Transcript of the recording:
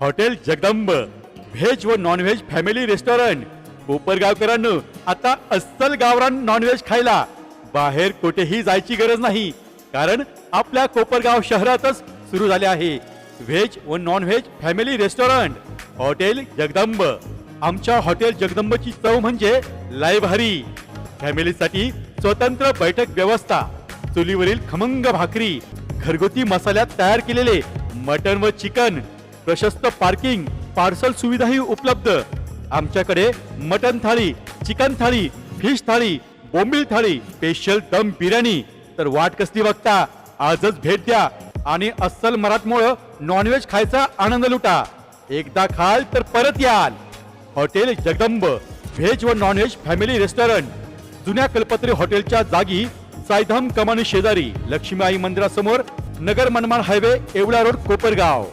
Hotel Jagdamb. Veg व non veg family restaurant कोपरगावकरांनो आता अस्सल गावरान नॉनव्हेज खायला. बाहेर कुठेही जायची गरज नाही कारण आपल्या कोपरगाव शहरातच सुरू झाले आहे. व्हेज व non veg family restaurant hotel Jagdamb. आमच्या हॉटेल जगदंबची चव म्हणजे लय फॅमिलीसाठी स्वतंत्र बैठक व्यवस्था. चुलीवरील खमंग भाकरी. घरगुती मसाल्यात तयार केलेले मटन व चिकन. प्रशस्त पार्किंग पार्सल सुविधाही उपलब्ध. आमच्याकडे मटन थाळी चिकन थाळी फिश थाळी बोंबील थाळी स्पेशल दम बिर्याणी. तर वाट कसली बघता? आजच भेट द्या. आणि अस्सल मराठमोळं नॉनव्हेज खायचा आनंद लुटा. एकदा खाल तर परत याल. हॉटेल जगदंब व्हेज व नॉनव्हेज फॅमिली रेस्टॉरंट जुन्या कल्पत्री हॉटेलच्या जागी सायधाम कमानी शेजारी लक्ष्मी आई मंदिरासमोर नगर मनमाड हायवे एवढा रोड कोपरगाव.